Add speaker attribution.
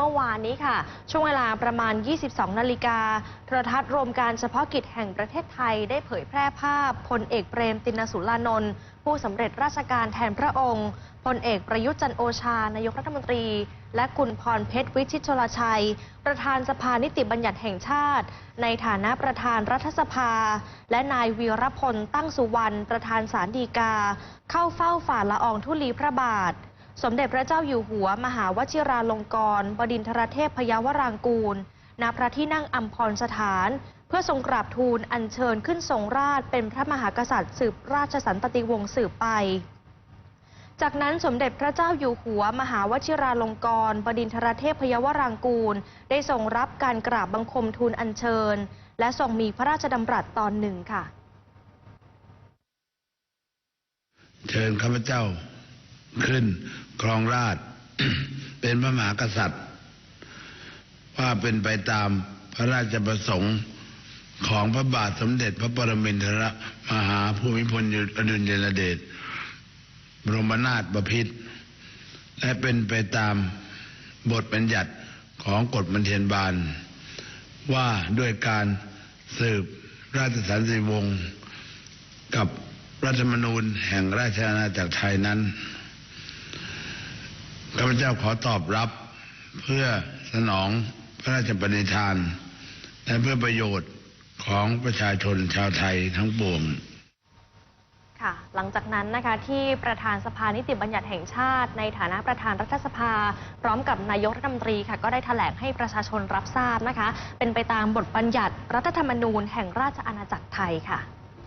Speaker 1: เมื่อวานนี้ค่ะ ช่วงเวลาประมาณ 22 นาฬิกาโทรทัศน์รวมการเฉพาะกิจแห่งประเทศไทยได้เผยแพร่ภาพพลเอกเปรมตินสุรานนท์ผู้สำเร็จราชการแทนพระองค์พลเอกประยุทธ์จันโอชานายกรัฐมนตรี และคุณพรเพชรวิชิตชลชัย ประธานสภานิติบัญญัติแห่งชาติ ในฐานะประธานรัฐสภา และนายวีรพลตั้งสุวรรณประธานศาลฎีกา เข้าเฝ้าฝ่าละอองธุลีพระบาท สมเด็จพระเจ้าอยู่หัว มหาวชิราลงกรณบดินทรเทพพยาวรางกูล ณ พระที่นั่งอัมพรสถาน เพื่อทรงกราบทูลอัญเชิญขึ้นทรงราชเป็นพระมหากษัตริย์ สืบราชสันตติวงศ์สืบไป จากนั้นสมเด็จพระเจ้าอยู่หัว มหาวชิราลงกรณบดินทรเทพพยาวรางกูล ได้ทรงรับการกราบบังคมทูลอัญเชิญ และทรงมีพระราชดำรัสตอนหนึ่งค่ะ
Speaker 2: เชิญข้าพเจ้า ขึ้นครองราชเป็นพระมหากษัตริย์ ว่าเป็นไปตามพระราชประสงค์ของพระบาทสมเด็จพระปรมินทรมหาภูมิพลอดุลยเดชบรมนาถบพิตรและเป็นไปตามบทบัญญัติของกฎบันเทียนบาล ว่าด้วยการสืบราชสันติวงศ์กับรัฐธรรมนูญแห่งราชอาณาจักรไทยนั้น พเจ้าขอตอบรับเพื่อสนองพระราชปณิธาน และเพื่อประโยชน์ของประชาชนชาวไทยทั้งปวง
Speaker 1: ค่ะหลังจากนั้นนะคะที่ประธานสภานิติบัญญัติแห่งชาติ ในฐานะประธานรัฐสภา พร้อมกับนายกรัฐมนตรีค่ะก็ได้แถลงให้ประชาชนรับทราบนะคะ เป็นไปตามบทบัญญัติรัฐธรรมนูญแห่งราชอาณาจักรไทยค่ะ